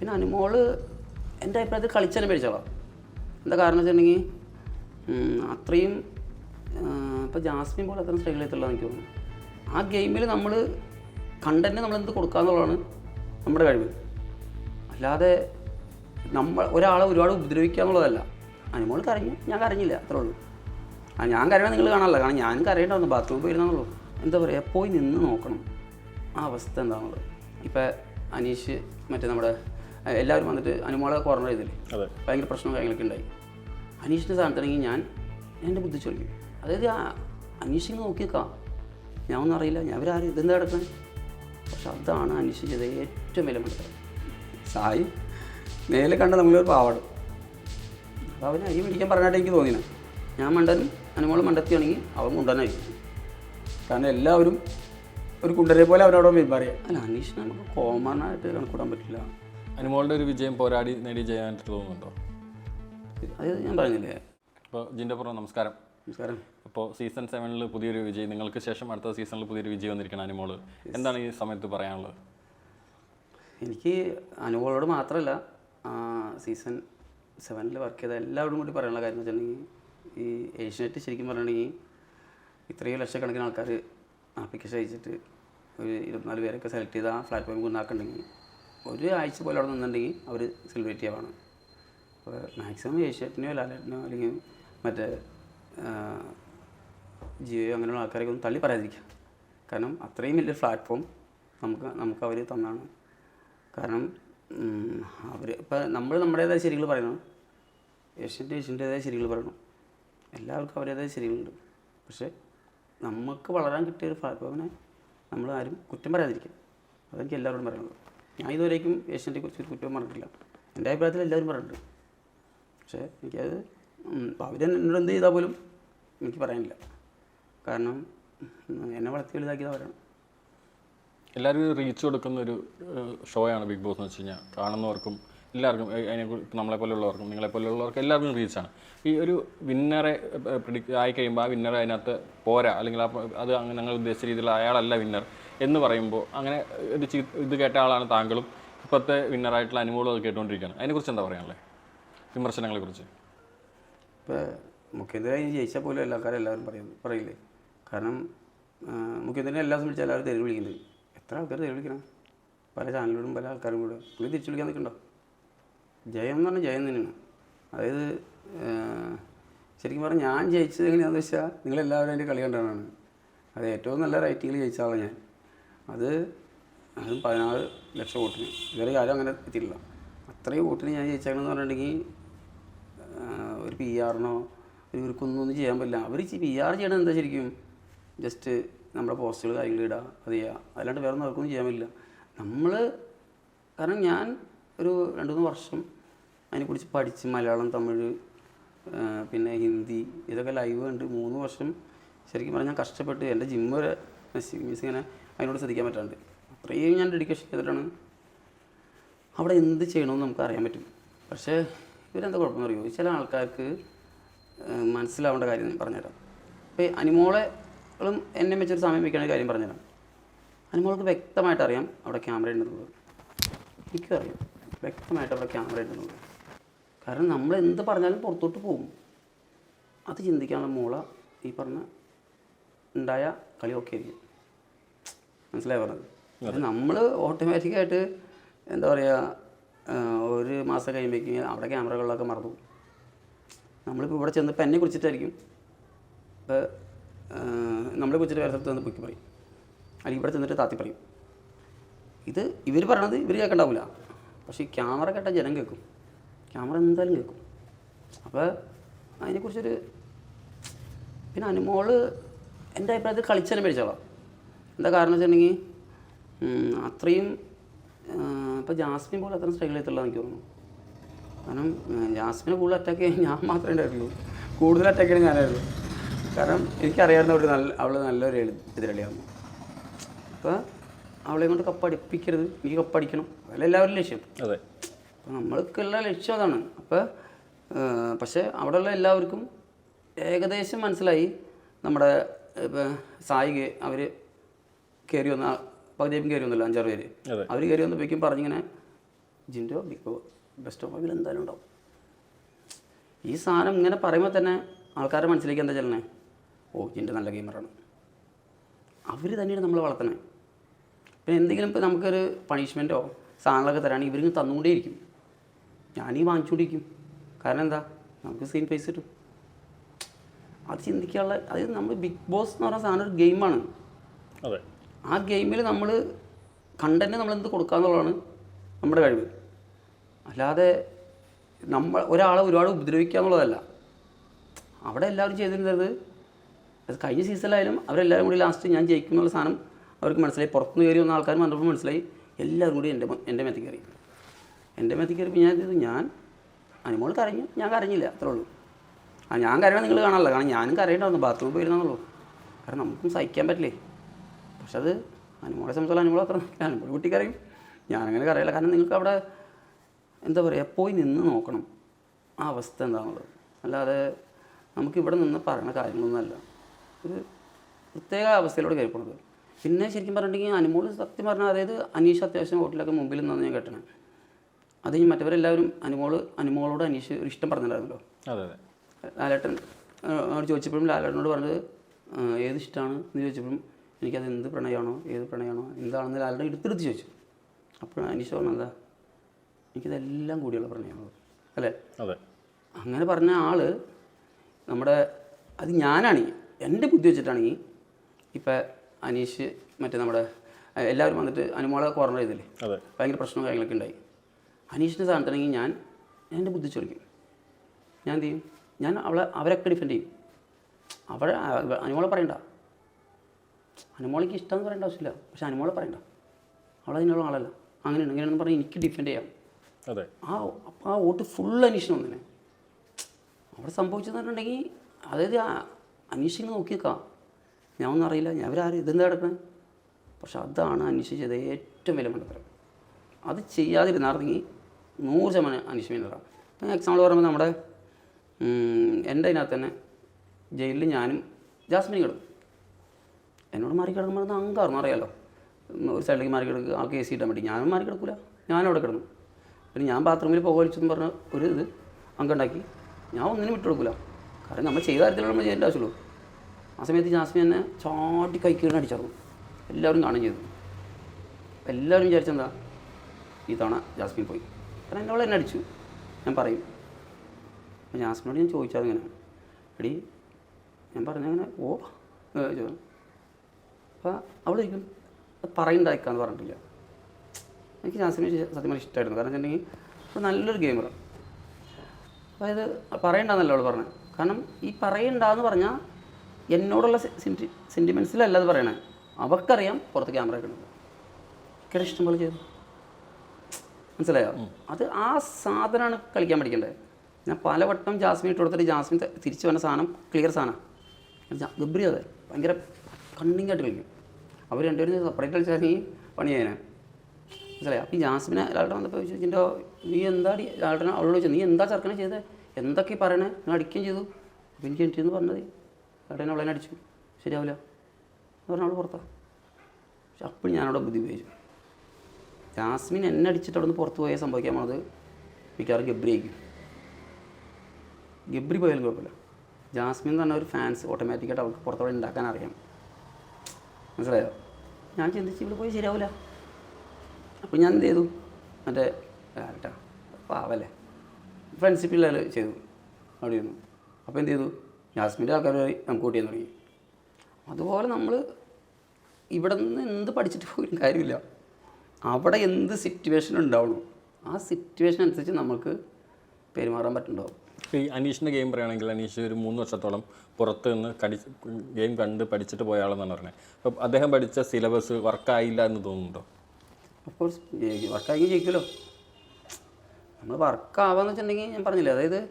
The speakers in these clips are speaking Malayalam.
പിന്നെ അനുമോൾ എന്റെ അഭിപ്രായത്തിൽ കളിച്ചതിനെ പേടിച്ചോളാം. എന്താ കാരണം വെച്ചിട്ടുണ്ടെങ്കിൽ അത്രയും ഇപ്പോൾ ജാസ്മിൻ പോലെ അത്രയും സ്ട്രഗിൾ ചെയ്തിട്ടുള്ള എനിക്ക് തോന്നുന്നു. ആ ഗെയിമിൽ നമ്മൾ കണ്ടന്റ് നമ്മൾ എന്ത് കൊടുക്കാന്നുള്ളതാണ് നമ്മുടെ കഴിവ്. അല്ലാതെ നമ്മൾ ഒരാളെ ഒരുപാട് ഉപദ്രവിക്കുക എന്നുള്ളതല്ല. അനുമോൾ കരഞ്ഞു. ഞാൻ കരഞ്ഞില്ല അത്രേ ഉള്ളൂ. ആ ഞാൻ കരയണം നിങ്ങൾ കാണാനല്ല. കാരണം ഞാൻ കരയേണ്ടതെന്ന് ബാത്റൂമിൽ പോയിരുന്നുള്ളൂ എന്താ പറയുക പോയി നിന്ന് നോക്കണം. ആ അവസ്ഥ എന്താണുള്ളത് ഇപ്പം അനീഷ് മറ്റേ നമ്മുടെ എല്ലാവരും വന്നിട്ട് അനുമോളെ കോർണർ ചെയ്തില്ലേ? ഭയങ്കര പ്രശ്നവും കാര്യങ്ങളൊക്കെ ഉണ്ടായി. അനീഷിന്റെ സ്ഥാനത്താണെങ്കിൽ ഞാൻ എന്റെ ബുദ്ധി ചോദിക്കും അതായത് ആ അനീഷിനെ നോക്കിയേക്കാം ഞാൻ ഒന്നും അറിയില്ല. ഞാൻ അവരാരും ഇതെന്താ നടക്കാൻ പക്ഷെ അതാണ് അനീഷ് ചെയ്ത ഏറ്റവും വില മത്സരം സായി നേരെ കണ്ട നമ്മളൊരു പാവാടും. അപ്പോൾ അവന് അരി പിടിക്കാൻ പറഞ്ഞിട്ട് എനിക്ക് തോന്നിയത് ഞാൻ മണ്ടനും അനുമോൾ മണ്ടത്തിയാണെങ്കിൽ അവൻ മുണ്ടനായിരിക്കും കാരണം എല്ലാവരും ഒരു കുണ്ടരെ പോലെ അവരോട് പെരുമാറിയ. അല്ല അനീഷിനെ നമുക്ക് കോമണായിട്ട് കണക്കൂടാൻ പറ്റില്ല. അനുമോളുടെ ഒരു വിജയം പോരാടി നേടി ചെയ്യാനായിട്ട് തോന്നുന്നുണ്ടോ? അത് ഞാൻ പറഞ്ഞില്ലേ. അപ്പോൾ ജിന്റെ പുറം നമസ്കാരം. നമസ്കാരം. അപ്പോൾ സീസൺ സെവനിൽ പുതിയൊരു വിജയം നിങ്ങൾക്ക് ശേഷം അടുത്ത സീസണിൽ പുതിയൊരു വിജയം വന്നിരിക്കണം അനുമോൾ. എന്താണ് ഈ സമയത്ത് പറയാനുള്ളത്? എനിക്ക് അനുഭവങ്ങളോട് മാത്രമല്ല സീസൺ സെവനിൽ വർക്ക് ചെയ്ത എല്ലാവരോടും കൂടി പറയാനുള്ള കാര്യം എന്ന് വെച്ചിട്ടുണ്ടെങ്കിൽ ഈ ഏഷ്യനെറ്റ് ശരിക്കും പറഞ്ഞിട്ടുണ്ടെങ്കിൽ ഇത്രയും ലക്ഷക്കണക്കിന് ആൾക്കാർ ആപ്ലിക്കേഷൻ അയച്ചിട്ട് ഒരു ഇരുപത്തിനാല് പേരൊക്കെ സെലക്ട് ചെയ്ത് ആ പ്ലാറ്റ്ഫോമിൽ കൊണ്ടാക്കുന്നുണ്ടെങ്കിൽ ഒരു ആഴ്ച പോലെ അവിടെ നിന്നുണ്ടെങ്കിൽ അവർ സെലിബ്രേറ്റ് ചെയ്യാവാണ് അപ്പോൾ മാക്സിമം ഏഷ്യാറ്റിനോ ലാലേറ്റിനോ അല്ലെങ്കിൽ മറ്റേ ജിയോയോ ജിയോ അങ്ങനെയുള്ള ആൾക്കാരൊക്കെ ഒന്ന് തള്ളി പറയാതിരിക്കുക. കാരണം അത്രയും വലിയ പ്ലാറ്റ്ഫോം നമുക്ക് നമുക്ക് അവർ തന്നാണ്. കാരണം അവർ ഇപ്പം നമ്മൾ നമ്മുടേതായ ശരികൾ പറയണം. ഏഷ്യന്റെ ഏഷ്യന്റേതായ ശരികൾ പറയണം. എല്ലാവർക്കും അവരുടേതായ ശരികളുണ്ട്. പക്ഷേ നമുക്ക് വളരാൻ കിട്ടിയ ഒരു പ്ലാറ്റ്ഫോമിനെ നമ്മൾ ആരും കുറ്റം പറയാതിരിക്കുക. അതെനിക്ക് എല്ലാവരോടും പറയാനുള്ളത്. ഞാൻ ഇതുവരേക്കും ഏഷ്യന്റെ കുറിച്ച് ഒരു കുറ്റവും പറഞ്ഞിട്ടില്ല. എന്റെ അഭിപ്രായത്തിൽ എല്ലാവരും പറഞ്ഞിട്ടുണ്ട്. പക്ഷേ എനിക്കത് അവർ എന്നോട് എന്ത് ചെയ്താൽ പോലും എനിക്ക് പറയാനില്ല. കാരണം എന്നെ വളർത്തി വലുതാക്കിയത് അവരാണ് എല്ലാവരും റീച്ച് കൊടുക്കുന്ന ഒരു ഷോയാണ് ബിഗ് ബോസ് എന്ന് വെച്ച് കഴിഞ്ഞാൽ കാണുന്നവർക്കും എല്ലാവർക്കും അതിനെ നമ്മളെ പോലെയുള്ളവർക്കും നിങ്ങളെ പോലെയുള്ളവർക്കും എല്ലാവർക്കും റീച്ചാണ് ഈ ഒരു വിന്നറെ പ്രിഡിക്റ്റ് ആയി കഴിയുമ്പോൾ ആ വിന്നർ അതിനകത്ത് പോരാ. അല്ലെങ്കിൽ അത് ഞങ്ങൾ ഉദ്ദേശിച്ച രീതിയിൽ അയാളല്ല വിന്നർ. എന്ന് പറയുമ്പോൾ അങ്ങനെ ഇത് ഇത് കേട്ട ആളാണ് താങ്കളും ഇപ്പോഴത്തെ വിന്നറായിട്ടുള്ള അനുമോളും അത് കേട്ടുകൊണ്ടിരിക്കുകയാണ് അതിനെക്കുറിച്ച് എന്താ പറയാനുള്ളത് വിമർശനങ്ങളെക്കുറിച്ച്. ഇപ്പോൾ മുഖ്യമന്ത്രി ജയിച്ചാൽ പോലും എല്ലാ ആൾക്കാരും എല്ലാവരും പറയും പറയില്ലേ? കാരണം മുഖ്യമന്ത്രിനെ എല്ലാ വിളിച്ചാൽ എല്ലാവരും തെരുവ് വിളിക്കുന്നത് എത്ര ആൾക്കാർ തെരുവ് വിളിക്കണം? പല ചാനലുകളും പല ആൾക്കാരും കൂടെ. പുള്ളി തിരിച്ചു വിളിക്കാൻ നിൽക്കണ്ടോ? ജയം എന്ന് പറഞ്ഞാൽ ജയം തന്നെയാണ്. അതായത് ശരിക്കും പറഞ്ഞാൽ ഞാൻ ജയിച്ചത് എങ്ങനെയാണെന്ന് വെച്ചാൽ നിങ്ങളെല്ലാവരും എന്റെ കളി കണ്ടാണ് അത് ഏറ്റവും നല്ല റൈറ്റിങ്ങിൽ ജയിച്ച ആളാണ് ഞാൻ. അത് അതും പതിനാറ് ലക്ഷം വോട്ടിന്. ഇതുവരെ ആരും അങ്ങനെ എത്തിയിട്ടില്ല. അത്രയും വോട്ടിന് ഞാൻ ജയിച്ചേക്കണമെന്ന് പറഞ്ഞിട്ടുണ്ടെങ്കിൽ ഒരു പി ആറിനോ ഇവർക്കൊന്നും ഒന്നും ചെയ്യാൻ പറ്റില്ല. അവർ പി ആർ ചെയ്യണത് എന്താ ശരിക്കും? ജസ്റ്റ് നമ്മുടെ പോസ്റ്റുകൾ കാര്യങ്ങൾ ഇടുക അത് ചെയ്യുക അല്ലാണ്ട് വേറെ ഒന്നും അവർക്കൊന്നും ചെയ്യാൻ പറ്റില്ല. നമ്മൾ കാരണം ഞാൻ ഒരു രണ്ട് മൂന്ന് വർഷം അതിനെക്കുറിച്ച് പഠിച്ച് മലയാളം തമിഴ് പിന്നെ ഹിന്ദി ഇതൊക്കെ ലൈവ് കണ്ട് മൂന്ന് വർഷം ശരിക്കും പറഞ്ഞാൽ കഷ്ടപ്പെട്ട് എന്റെ ജിമ്മ് വരെ മീൻസ് ഇങ്ങനെ അതിനോട് ശ്രദ്ധിക്കാൻ പറ്റാണ്ട്. അത്രയും ഞാൻ ഡെഡിക്കേഷൻ ചെയ്തിട്ടാണ് അവിടെ എന്ത് ചെയ്യണമെന്ന് നമുക്ക് അറിയാൻ പറ്റും. പക്ഷേ ഇവരെന്താ കുഴപ്പമെന്ന് അറിയുമോ ചില ആൾക്കാർക്ക് മനസ്സിലാവേണ്ട കാര്യം ഞാൻ പറഞ്ഞുതരാം. ഇപ്പോൾ അനിമോളുകളും എന്നെ വെച്ചൊരു സമയം വയ്ക്കണ കാര്യം പറഞ്ഞുതരാം. അനിമോൾക്ക് വ്യക്തമായിട്ട് അറിയാം അവിടെ ക്യാമറ ഉണ്ടെന്നുള്ളത്. എനിക്കും അറിയാം. വ്യക്തമായിട്ട് അവിടെ ക്യാമറ ഉണ്ടെന്നുള്ളത്. കാരണം നമ്മൾ എന്ത് പറഞ്ഞാലും പുറത്തോട്ട് പോകും. അത് ചിന്തിക്കാനുള്ള മോള ഈ പറഞ്ഞ ഉണ്ടായ കളിയൊക്കെ ആയിരിക്കും മനസ്സിലായി പറഞ്ഞത്? നമ്മൾ ഓട്ടോമാറ്റിക്കായിട്ട് എന്താ പറയുക ഒരു മാസം കഴിയുമ്പോഴേക്കും അവിടെ ക്യാമറകളിലൊക്കെ മറന്നു. നമ്മളിപ്പോൾ ഇവിടെ ചെന്ന് പെന്നെ എന്നെ കുറിച്ചിട്ടായിരിക്കും ഇപ്പോൾ നമ്മളെ കുറിച്ചിട്ട് വേറെ സ്ഥലത്ത് പൊക്കി പറയും. അല്ലെങ്കിൽ ഇവിടെ ചെന്നിട്ട് താത്തി പറയും. ഇത് ഇവർ പറയണത് ഇവർ കേൾക്കണ്ടാവില്ല പക്ഷേ ഈ ക്യാമറ കേട്ട ജനം കേൾക്കും. ക്യാമറ എന്തായാലും കേൾക്കും. അപ്പോൾ അതിനെക്കുറിച്ചൊരു പിന്നെ അനുമോൾ എന്റെ അഭിപ്രായത്തിൽ കളിച്ചാലും മേടിച്ചോളാം. എന്താ കാരണം വെച്ചിട്ടുണ്ടെങ്കിൽ അത്രയും ഇപ്പോൾ ജാസ്മിൻ പോലെ അത്രയും സ്ട്രഗിൾ ചെയ്തിട്ടുള്ള എനിക്ക് തോന്നുന്നു. കാരണം ജാസ്മിനെ കൂടുതൽ അറ്റാക്ക് ചെയ്യാൻ ഞാൻ മാത്രമേ ഉണ്ടായിട്ടുള്ളൂ കൂടുതൽ അറ്റാക്ക് ചെയ്യാൻ ഞാനായിരുന്നു. കാരണം എനിക്കറിയാവുന്ന ഒരു നല്ല അവൾ നല്ലൊരു എതിരളിയാകുന്നു അപ്പോൾ അവളെ കൊണ്ട് കപ്പടിപ്പിക്കരുത് എനിക്ക് കപ്പടിക്കണം അതല്ല എല്ലാവരും ലക്ഷ്യം. അതെ. അപ്പോൾ നമ്മൾക്കുള്ള ലക്ഷ്യം അതാണ്. അപ്പോൾ പക്ഷേ അവിടെയുള്ള എല്ലാവർക്കും ഏകദേശം മനസ്സിലായി. നമ്മുടെ ഇപ്പോൾ സായി അവർ കയറി വന്ന പകുതിയും കയറി വന്നല്ലോ അഞ്ചാറ് പേര്. അവർ കയറി വന്നപ്പോഴേക്കും പറഞ്ഞിങ്ങനെ ജിൻഡോ ബിഗ് ബെസ്റ്റ് ഓഫ് ഫൈവിൽ എന്തായാലും ഉണ്ടാവും. ഈ സാധനം ഇങ്ങനെ പറയുമ്പോൾ തന്നെ ആൾക്കാരുടെ മനസ്സിലേക്ക് എന്താ ചെല്ലണേ? ഓ ജിൻഡോ നല്ല ഗെയിമറാണ്. അവർ തന്നെയാണ് നമ്മളെ വളർത്തണേ. പിന്നെ എന്തെങ്കിലും ഇപ്പോൾ നമുക്കൊരു പണിഷ്മെന്റോ സാധനങ്ങളൊക്കെ തരാണെങ്കിൽ ഇവരിങ്ങനെ തന്നുകൊണ്ടേയിരിക്കും. ഞാനീ വാങ്ങിച്ചുകൊണ്ടിരിക്കും കാരണം എന്താ? നമുക്ക് സെയിം പൈസ കിട്ടും. അത് ചിന്തിക്കാനുള്ള അതായത് നമ്മൾ ബിഗ് ബോസ് എന്ന് പറഞ്ഞ സാധനം ഒരു ഗെയിമാണ്. അതെ. ആ ഗെയിമിൽ നമ്മൾ കണ്ടന്റ് നമ്മൾ എന്ത് കൊടുക്കാന്നുള്ളതാണ് നമ്മുടെ കഴിവ്. അല്ലാതെ നമ്മൾ ഒരാളെ ഒരുപാട് ഉപദ്രവിക്കുക എന്നുള്ളതല്ല. അവിടെ എല്ലാവരും ചെയ്തിരുന്നത് അത് കഴിഞ്ഞ സീസണിലായാലും അവരെല്ലാവരും കൂടി ലാസ്റ്റ് ഞാൻ ജയിക്കും എന്നുള്ള സാധനം അവർക്ക് മനസ്സിലായി. പുറത്തുനിന്ന് കയറി വന്ന ആൾക്കാർ വന്നപ്പോൾ മനസ്സിലായി. എല്ലാവരും കൂടി എന്റെ എന്റെ മേത്തിൽ കയറി. എന്റെ മേത്തിൽ കയറി ഞാൻ ചെയ്തു ഞാൻ അനുമോൾ കരഞ്ഞു. ഞാൻ കരഞ്ഞില്ല അത്രേ ഉള്ളൂ. ആ ഞാൻ കരയണം നിങ്ങൾ കാണാനല്ല കാരണം ഞാനും കരയേണ്ടായിരുന്നു ബാത്റൂമിൽ പോയിരുന്നുള്ളൂ കാരണം നമുക്കും സഹിക്കാൻ പറ്റില്ലേ? പക്ഷെ അത് അനുമോളെ സംബന്ധിച്ചുള്ള അനുമോൾ അത്ര അനുമോൾ ഞാൻ ഞാനങ്ങനെ അറിയില്ല കാരണം നിങ്ങൾക്ക് അവിടെ എന്താ പറയുക പോയി നിന്ന് നോക്കണം ആ അവസ്ഥ എന്താണുള്ളത് അല്ലാതെ നമുക്ക് ഇവിടെ നിന്ന് പറയുന്ന കാര്യങ്ങളൊന്നുമല്ല. ഒരു പ്രത്യേക അവസ്ഥയിലൂടെ കയറി പോണത് പിന്നെ ശരിക്കും പറഞ്ഞിട്ടുണ്ടെങ്കിൽ അനുമോൾ സത്യം പറഞ്ഞാൽ അതായത് അനീഷ് അത്യാവശ്യം വോട്ടിലൊക്കെ മുമ്പിൽ നിന്നാണ് ഞാൻ കേട്ടണേ. അത് കഴിഞ്ഞ് മറ്റവരെല്ലാവരും അനുമോൾ അനുമോളോട് അനീഷ് ഒരു ഇഷ്ടം പറഞ്ഞിട്ടുണ്ടായിരുന്നല്ലോ. ലാലേട്ടൻ ചോദിച്ചപ്പോഴും ലാലേട്ടനോട് പറഞ്ഞത് ഏത് ഇഷ്ടമാണ് എന്ന് ചോദിച്ചപ്പോഴും എനിക്കത് എന്ത് പ്രണയമാണോ ഏത് പ്രണയമാണോ എന്താണെന്ന് ആളുടെ എടുത്തെടുത്ത് ചോദിച്ചു. അപ്പോഴാണ് അനീഷ് പറഞ്ഞതാ എന്താ? എനിക്കിതെല്ലാം കൂടിയുള്ള പ്രണയമാണ്? അല്ലേ? അതെ. അങ്ങനെ പറഞ്ഞ ആൾ നമ്മുടെ അത് ഞാനാണെങ്കിൽ എന്റെ ബുദ്ധി വെച്ചിട്ടാണെങ്കിൽ ഇപ്പം അനീഷ് മറ്റേ നമ്മുടെ എല്ലാവരും വന്നിട്ട് അനുമോളെ കോർണർ ചെയ്തില്ലേ? ഭയങ്കര പ്രശ്നവും കാര്യങ്ങളൊക്കെ ഉണ്ടായി. അനീഷിന്റെ സ്ഥാനത്താണെങ്കിൽ ഞാൻ എന്റെ ബുദ്ധി ചോദിക്കും ഞാൻ എന്ത് ചെയ്യും? ഞാൻ അവളെ അവരൊക്കെ ഡിഫെൻഡ് ചെയ്യും. അവളെ അനുമോളെ പറയണ്ട. അനുമോളേക്ക് ഇഷ്ടമെന്ന് പറയേണ്ട ആവശ്യമില്ല. പക്ഷെ അനുമോളെ പറയണ്ട. അവളതിനുള്ള ആളല്ല. അങ്ങനെയാണ് ഇങ്ങനെയെന്ന് പറഞ്ഞ് എനിക്ക് ഡിഫെൻഡ് ചെയ്യാം. അതെ. ആ അപ്പം ആ വോട്ട് ഫുൾ അനീഷൻ ഒന്നിനെ അവിടെ സംഭവിച്ചെന്ന് പറഞ്ഞിട്ടുണ്ടെങ്കിൽ അതായത് ആ അനീഷിനെ നോക്കി നിൽക്കാം. ഞാൻ ഒന്നും അറിയില്ല. ഞാൻ അവരാരും ഇതെന്താ കിടക്കണേ പക്ഷെ അതാണ് അനീഷ് ചെയ്ത ഏറ്റവും വലിയ മണ്ടത്തരം. അത് ചെയ്യാതിരുന്നായിരുന്നെങ്കിൽ നൂറ് ശതമാനം അനീഷ് വിന്നറാണ് ഞാൻ എക്സാമ്പിൾ പറയുമ്പോൾ നമ്മുടെ എന്റെ അതിനകത്ത് തന്നെ ജയിലിൽ ഞാനും ജാസ്മിനും കിടക്കും. എന്നോട് മാറി കിടക്കുമ്പോൾ അറിയാലോ. ഒരു സൈഡിലേക്ക് മാറി കിടക്കുക ആൾക്ക് എ സി ഇട്ടാൻ വേണ്ടി. ഞാനും മാറി കിടക്കില്ല ഞാനും അവിടെ കിടന്നു. പിന്നെ ഞാൻ ബാത്റൂമിൽ പുക വലിച്ചെന്ന് പറഞ്ഞ ഒരു ഇത് അങ്കുണ്ടാക്കി ഞാൻ ഒന്നിനും വിട്ടു കൊടുക്കില്ല കാരണം നമ്മൾ ചെയ്ത കാര്യത്തിൽ നമ്മൾ ചെയ്യേണ്ട ആവശ്യമുള്ളൂ. ആ സമയത്ത് ജാസ്മി എന്നെ ചാട്ടി കൈക്കീറിന് അടിച്ചായിരുന്നു എല്ലാവരും കാണുകയും ചെയ്തു. എല്ലാവരും വിചാരിച്ചെന്താ ഈ തവണ ജാസ്മിൻ പോയി. കാരണം എന്നോട് എന്നെ അടിച്ചു. ഞാൻ പറയും. അപ്പം ജാസ്മിനോട് ഞാൻ ചോദിച്ചാൽ ഇങ്ങനെ. എടി ഞാൻ പറഞ്ഞങ്ങനെ ഓ ചോദിച്ചു. അപ്പോൾ അവളൊരിക്കലും പറയണ്ടായിക്കാന്ന് പറഞ്ഞിട്ടില്ല. എനിക്ക് ജാസിനെ സത്യം ഇഷ്ടമായിരുന്നു കാരണം വെച്ചിട്ടുണ്ടെങ്കിൽ അവൾ നല്ലൊരു ഗെയിമറാണ് അതായത് പറയണ്ടെന്നല്ല അവൾ പറഞ്ഞത് കാരണം ഈ പറയണ്ടെന്ന് പറഞ്ഞാൽ എന്നോടുള്ള സെന്റി സെന്റിമെൻസിലല്ല അത് പറയണേ. അവർക്കറിയാം പുറത്ത് ക്യാമറ കിട്ടുന്നത് എനിക്കത് ഇഷ്ടം പോലെ ചെയ്തു മനസ്സിലായോ? അത് ആ സാധനമാണ് കളിക്കാൻ പഠിക്കേണ്ടത് ഞാൻ പലവട്ടം ജാസ്മിൻ ഇട്ട് കൊടുത്തിട്ട് ജാസ്മിൻ തിരിച്ചു വന്ന സാധനം ക്ലിയർ സാധനമാണ് ഗബ്രി അതെ. ഭയങ്കര കണ്ണിങ്ങായിട്ട് കളിക്കും. അവർ രണ്ടുപേരും സെപ്പറേറ്റ് കളിച്ചാണെങ്കിൽ പണി ചെയ്യാനാ. മനസ്സിലായി? അപ്പോൾ ഈ ജാസ്മിനെ ലാളുടെ വന്നപ്പോൾ ചോദിച്ചു "ജിൻഡോ, നീ എന്താ ലാളുടെ അവളോട് ചോദിച്ചു നീ എന്താ ചെറുക്കനെ ചെയ്തത് എന്തൊക്കെ പറയണേ? നിങ്ങൾ അടിക്കുകയും ചെയ്തു. അപ്പോൾ എനിക്ക് എനിക്കെന്ന് പറഞ്ഞത് ലാളുടെ അവളെ അടിച്ചു. ശരിയാവില്ല. എന്ന് പറഞ്ഞാൽ അവൾ പുറത്താ. പക്ഷെ അപ്പോഴും ഞാനവിടെ ബുദ്ധി ഉപയോഗിച്ചു. ജാസ്മിൻ എന്നെ അടിച്ചിട്ട് അവിടെ നിന്ന് പുറത്ത് പോയാൽ സംഭവിക്കാൻ പോണത് മിക്കവാറും ഗബ്രി ആയിരിക്കും. ഗബ്രി പോയാലും കുഴപ്പമില്ല. ജാസ്മിൻ എന്ന് പറഞ്ഞ ഒരു ഫാൻസ് ഓട്ടോമാറ്റിക്കായിട്ട് അവൾക്ക് പുറത്തോടെ ഉണ്ടാക്കാൻ അറിയാം. മനസ്സിലായോ? ഞാൻ ചിന്തിച്ച് ഇവിടെ പോയി ശരിയാവില്ല അപ്പോൾ ഞാൻ എന്ത് ചെയ്തു? മറ്റേ കേട്ടാ പാവല്ലേ? ഫ്രണ്ട്ഷിപ്പിൽ ചെയ്തു. അവിടെ ഇരുന്നു. അപ്പോൾ എന്ത് ചെയ്തു? ജാസ്മിന്റെ ആൾക്കാർ നമുക്ക് കൂട്ടിയാൻ തുടങ്ങി. അതുപോലെ നമ്മൾ ഇവിടെ നിന്ന് എന്ത് പഠിച്ചിട്ട് പോലും കാര്യമില്ല. അവിടെ എന്ത് സിറ്റുവേഷൻ ഉണ്ടാവണം ആ സിറ്റുവേഷൻ അനുസരിച്ച് നമുക്ക് പെരുമാറാൻ പറ്റുന്നുണ്ടാവും. ഈ അനീഷിന്റെ ഗെയിം പറയുകയാണെങ്കിൽ അനീഷ് ഒരു മൂന്ന് വർഷത്തോളം പുറത്ത് നിന്ന് കടി ഗെയിം കണ്ട് പഠിച്ചിട്ട് പോയ ആളെന്നാണ് പറയുന്നത് അപ്പോൾ അദ്ദേഹം പഠിച്ച സിലബസ് വർക്കായില്ല എന്ന് തോന്നുന്നുണ്ടോ? അഫ്കോഴ്സ് വർക്കായി ജയിക്കുമല്ലോ. നമ്മൾ വർക്കാവാന്ന് വെച്ചിട്ടുണ്ടെങ്കിൽ ഞാൻ പറഞ്ഞില്ലേ അതായത്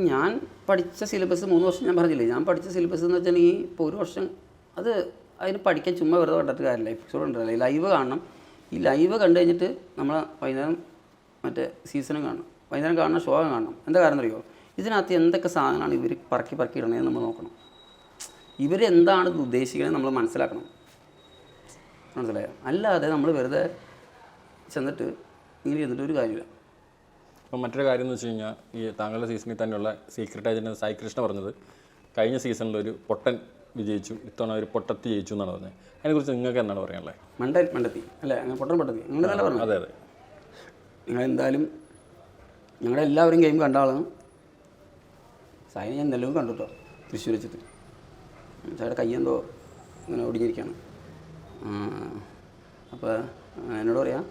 ഞാൻ പഠിച്ച സിലബസ് മൂന്ന് വർഷം ഞാൻ പറഞ്ഞില്ലേ ഞാൻ പഠിച്ച സിലബസ് എന്ന് വെച്ചിട്ടുണ്ടെങ്കിൽ ഇപ്പോൾ ഒരു വർഷം അത് അതിന് പഠിക്കാൻ ചുമ്മാ വെറുതെ കണ്ടിട്ട് കാര്യമില്ല. എപ്പിസോഡ് ഉണ്ടല്ലോ. ലൈവ് കാണണം. ഈ ലൈവ് കണ്ടു കഴിഞ്ഞിട്ട് നമ്മൾ വൈകുന്നേരം മറ്റേ സീസണും കാണണം. വൈകുന്നേരം കാണുന്ന ശോകം കാണണം. എന്താ കാരണം അറിയോ? ഇതിനകത്ത് എന്തൊക്കെ സാധനമാണ് ഇവർ പറക്കി പറക്കി ഇടണതെന്ന് നമ്മൾ നോക്കണം. ഇവരെന്താണ് ഇത് ഉദ്ദേശിക്കണത് നമ്മൾ മനസ്സിലാക്കണം. മനസ്സിലായോ? അല്ലാതെ നമ്മൾ വെറുതെ ചെന്നിട്ട് ഇങ്ങനെ ഇരുന്നിട്ട് ഒരു കാര്യമില്ല. അപ്പം മറ്റൊരു കാര്യം എന്ന് വെച്ച് കഴിഞ്ഞാൽ ഈ താങ്കളുടെ സീസണിൽ തന്നെയുള്ള സീക്രട്ട് ഏജന്റ് സായി കൃഷ്ണ പറഞ്ഞത് കഴിഞ്ഞ സീസണിൽ ഒരു പൊട്ടൻ വിജയിച്ചു ഇത്തവണ ഒരു പൊട്ടത്തി ജയിച്ചു എന്നാണ് പറഞ്ഞത്. അതിനെക്കുറിച്ച് നിങ്ങൾക്ക് എന്താണ് പറയാനുള്ളത്? മണ്ടൻ മണ്ടത്തി. അല്ലേ? അങ്ങനെ പൊട്ടൻ പൊട്ടത്തി. അങ്ങനെ പറഞ്ഞു? അതെ അതെ. നിങ്ങൾ എന്തായാലും ഞങ്ങളുടെ എല്ലാവരും ഗെയിം കണ്ട ആളാണ്. സായിനെ ഞാൻ നിലവും കണ്ടു കേട്ടോ തൃശ്ശൂർ വെച്ചിട്ട്. സായുടെ കയ്യെന്തോ ഇങ്ങനെ ഒടിഞ്ഞിരിക്കുകയാണ് അപ്പോൾ എന്നോട് പറയാം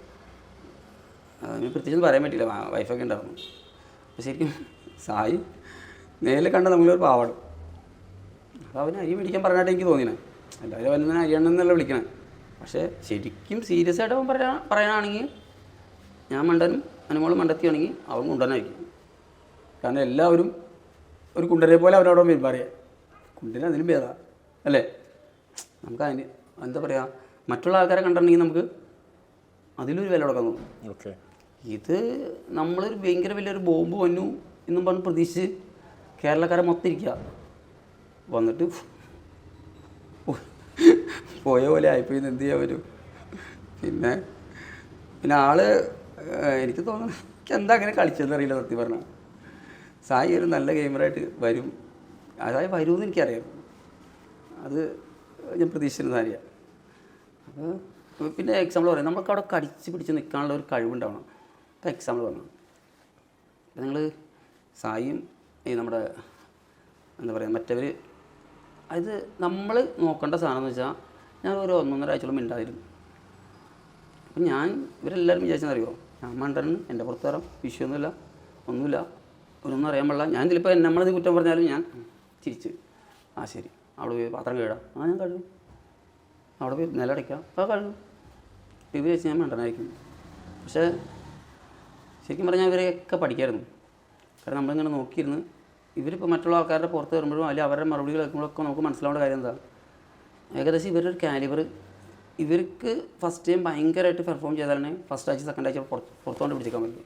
അതിന് പ്രത്യേകിച്ച് പറയാൻ പറ്റില്ല വൈഫൊക്കെ ഉണ്ടായിരുന്നു. അപ്പോൾ ശരിക്കും സായി നേരിൽ കണ്ട നമ്മളൊരു പാവാട് അപ്പോൾ അവന് അരി മേടിക്കാൻ പറഞ്ഞിട്ട് എനിക്ക് തോന്നിനെ എല്ലാവരും അവനെ അരിയണമെന്നല്ല വിളിക്കണേ. പക്ഷേ ശരിക്കും സീരിയസ് ആയിട്ട് അവൻ പറയാ പറയാനാണെങ്കിൽ ഞാൻ മണ്ടനും അനുമോളും മണ്ടത്തിയാണെങ്കിൽ അവൻ കുണ്ടനായിരിക്കും കാരണം എല്ലാവരും ഒരു കുണ്ടനെ പോലെ അവരവിടെ പെരുമാറിയാൽ കുണ്ടന് അതിലും ഭേദ. അല്ലേ? നമുക്ക് അതിന് എന്താ പറയുക മറ്റുള്ള ആൾക്കാരെ കണ്ടിട്ടുണ്ടെങ്കിൽ നമുക്ക് അതിലൊരു വില കൊടുക്കാൻ തോന്നും. ഓക്കെ. ഇത് നമ്മളൊരു ഭയങ്കര വലിയൊരു ബോംബ് വന്നു എന്നും പറഞ്ഞ് പ്രതീക്ഷിച്ച് കേരളക്കാരെ മൊത്തം ഇരിക്കുക. വന്നിട്ട് പോയ പോലെ ആയിപ്പോയി. എന്ത് ചെയ്യാൻ പറ്റും? പിന്നെ പിന്നെ ആൾ എനിക്ക് തോന്നുന്നു. എനിക്ക് എന്താ അങ്ങനെ കളിച്ചതെന്ന് അറിയില്ല സത്യം പറഞ്ഞാൽ സായി ഒരു നല്ല ഗെയിമറായിട്ട് വരും. അതായത് വരുമെന്ന് എനിക്കറിയാം. അത് ഞാൻ പ്രതീക്ഷിച്ചിരുന്ന കാര്യമാണ് അപ്പോൾ പിന്നെ എക്സാമ്പിൾ പറയാം. നമ്മൾക്ക് അവിടെ കടിച്ച് പിടിച്ച് നിൽക്കാനുള്ള ഒരു കഴിവുണ്ടാവണം. ഇപ്പോൾ എക്സാമ്പിൾ പറഞ്ഞു. അപ്പോൾ നിങ്ങൾ സായിയും ഈ നമ്മുടെ എന്താ പറയുക മറ്റവർ അത് നമ്മൾ നോക്കേണ്ട സാധനം എന്ന് വെച്ചാൽ ഞാൻ ഒരു ഒന്നൊന്നര ആഴ്ചയോളം മിണ്ടാതിരുന്നു. അപ്പം ഞാൻ ഇവരെല്ലാവരും വിചാരിച്ചെന്നറിയോ ഞാൻ മണ്ടൻ എന്റെ പുറത്ത് വരാം വിഷയമൊന്നുമില്ല ഒന്നുമില്ല. ഒന്നും അറിയാൻ പാടില്ല. ഞാൻ ചിലപ്പോൾ നമ്മളത് കുറ്റം പറഞ്ഞാലും ഞാൻ ചിരിച്ച്. ആ ശരി. അവിടെ പോയി പാത്രം കഴുകാം. ആ ഞാൻ കഴുകും. അവിടെ പോയി നിലടയ്ക്കാം ആ കഴുകും. ഇത് വെച്ച് ഞാൻ മണ്ടനായിരിക്കും പക്ഷേ ശരിക്കും പറഞ്ഞാൽ ഇവരെയൊക്കെ പഠിക്കായിരുന്നു. കാരണം നമ്മളിങ്ങനെ നോക്കിയിരുന്ന് ഇവരിപ്പോൾ മറ്റുള്ള ആൾക്കാരുടെ പുറത്ത് വരുമ്പോഴും അല്ലെങ്കിൽ അവരുടെ മറുപടി കേൾക്കുമ്പോഴൊക്കെ നമുക്ക് മനസ്സിലാവേണ്ട കാര്യം എന്താ? ഏകദേശം ഇവരുടെ ഒരു കാലിബർ ഇവർക്ക് ഫസ്റ്റ് ടൈം ഭയങ്കരമായിട്ട് പെർഫോം ചെയ്താലാണ് ഫസ്റ്റ് ആഴ്ച സെക്കൻഡ് ആഴ്ച പുറത്ത് പുറത്തോണ്ട് പിടിച്ചേക്കാൻ പറ്റും.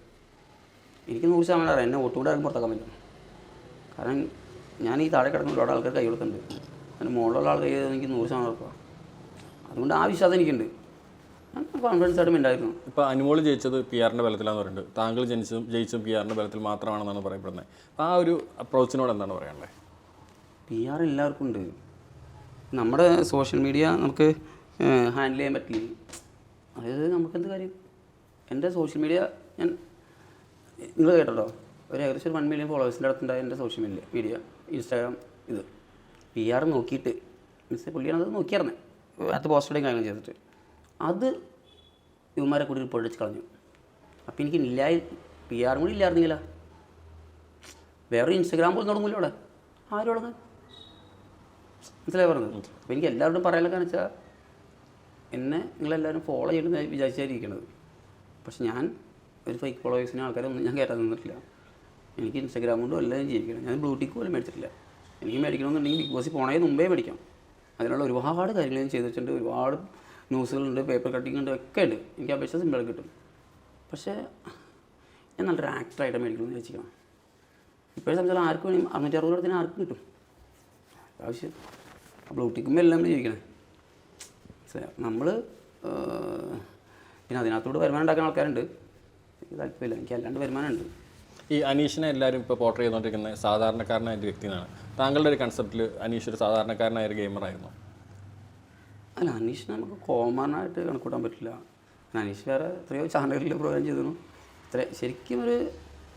എനിക്ക് നൂറ് ശതമാനം അറിയാം. എന്നെ ഒട്ടുകൂടെ ആരും പുറത്താക്കാൻ പറ്റും കാരണം ഞാൻ ഈ താഴെ കിടക്കുന്ന ഒരുപാട് ആൾക്കാർ കൈ കൊടുക്കുന്നുണ്ട്. അതിന് മുകളിലുള്ള ആൾ കൈ എനിക്ക് നൂറ് ശതമാനം ഉറപ്പാണ് അതുകൊണ്ട് ആ വിശ്വാസം എനിക്കുണ്ട്. കോൺഫിഡൻസ് ആയിട്ട് ഉണ്ടായിരുന്നു ഇപ്പോൾ അനുമോൾ ജയിച്ചത് പി ആറിന്റെ ബലത്തിലാന്ന് പറയുന്നത് താങ്കൾ ജനിച്ചതും ജയിച്ചതും പി ആറിന്റെ ബലത്തിൽ മാത്രമാണെന്നാണ് പറയപ്പെടുന്നത്. അപ്പോൾ ആ ഒരു അപ്രോച്ചിനോട് എന്താണ് പറയാനുള്ളത്? പി ആർ എല്ലാവർക്കും ഉണ്ട്. നമ്മുടെ സോഷ്യൽ മീഡിയ നമുക്ക് ഹാൻഡിൽ ചെയ്യാൻ പറ്റില്ല. അതായത് നമുക്കെന്ത് കാര്യം? എന്റെ സോഷ്യൽ മീഡിയ ഞാൻ നിങ്ങൾ കേട്ടോ ഒരു ഏകദേശം ഒരു വൺ മില്യൺ ഫോളോവേഴ്സിന്റെ അടുത്തുണ്ടായ എന്റെ സോഷ്യൽ മീഡിയ മീഡിയ ഇൻസ്റ്റാഗ്രാം ഇത്. പി ആർ നോക്കിയിട്ട് മീൻസ് പുള്ളിയാണ് അത് നോക്കിയായിരുന്നേ അത് പോസ്റ്ററുടെയും കാര്യങ്ങൾ ചെയ്തിട്ട്. അത് ഇവന്മാരെ കൂടി പൊഴിച്ച് കളഞ്ഞു. അപ്പോൾ എനിക്ക് ഇല്ലായി പി ആറും കൂടി ഇല്ലായിരുന്നില്ല വേറെ ഇൻസ്റ്റാഗ്രാം പോലും തുടങ്ങില്ല അവിടെ? ആരും തുടങ്ങും മനസ്സിലായി പറഞ്ഞത്? അപ്പോൾ എനിക്ക് എല്ലാവരോടും പറയാനുള്ള കാരണം വെച്ചാൽ എന്നെ നിങ്ങളെല്ലാവരും ഫോളോ ചെയ്യണമെന്ന് വിചാരിച്ചായിരിക്കണത്. പക്ഷെ ഞാൻ ഒരു ഫേക്ക് ഫോളോവേഴ്സിനെ ആൾക്കാരൊന്നും ഞാൻ കയറ്റാൻ നിന്നിട്ടില്ല. എനിക്ക് ഇൻസ്റ്റാഗ്രാം കൊണ്ടും എല്ലാം ജീവിക്കണം. ഞാൻ ബ്ലൂടിക്ക് പോലും മേടിച്ചിട്ടില്ല. എനിക്ക് മേടിക്കണമെന്നുണ്ടെങ്കിൽ ബിഗ് ബോസിൽ പോണേ മുമ്പേ മേടിക്കാം. അതിനുള്ള ഒരുപാട് കാര്യങ്ങൾ ഞാൻ ചെയ്തിട്ടുണ്ട് ഒരുപാട് ന്യൂസുകളുണ്ട് പേപ്പർ കട്ടിംഗ് ഉണ്ട് ഒക്കെ ഉണ്ട്. എനിക്ക് അപേക്ഷ സിമ്പിൾ കിട്ടും. പക്ഷേ ഞാൻ നല്ലൊരു ആക്ടറായിട്ട് മേടിക്കണമെന്ന് വിചാരിക്കണം ഇപ്പോഴത്തെ സംബന്ധിച്ചാൽ ആർക്കും വേണമെങ്കിൽ അറുന്നൂറ്റി അറുപത് ആർക്കും കിട്ടും. ആവശ്യം ബ്ലൂടിക്കുമ്പോൾ എല്ലാം ജീവിക്കണേ. നമ്മൾ പിന്നെ അതിനകത്തോട് വരുമാനം ഉണ്ടാക്കുന്ന ആൾക്കാരുണ്ട്. എനിക്ക് താല്പര്യമില്ല. എനിക്ക് അല്ലാണ്ട് വരുമാനമുണ്ട്. ഈ അനീഷിനെ എല്ലാവരും ഇപ്പോൾ പോർട്ട് ചെയ്തുകൊണ്ടിരിക്കുന്ന സാധാരണക്കാരനായ ഒരു വ്യക്തിയാണ് താങ്കളുടെ ഒരു കൺസെപ്റ്റിൽ അനീഷ് ഒരു സാധാരണക്കാരനായ ഒരു ഗെയിമറായിരുന്നു അല്ല അനീഷ് നമുക്ക് കോമൺ ആയിട്ട് കണക്കൂട്ടാൻ പറ്റില്ല. അനീഷ് വേറെ എത്രയോ ചാനലുകളിൽ പ്രോഗ്രാം ചെയ്തിരുന്നു. ഇത്ര ശരിക്കും ഒരു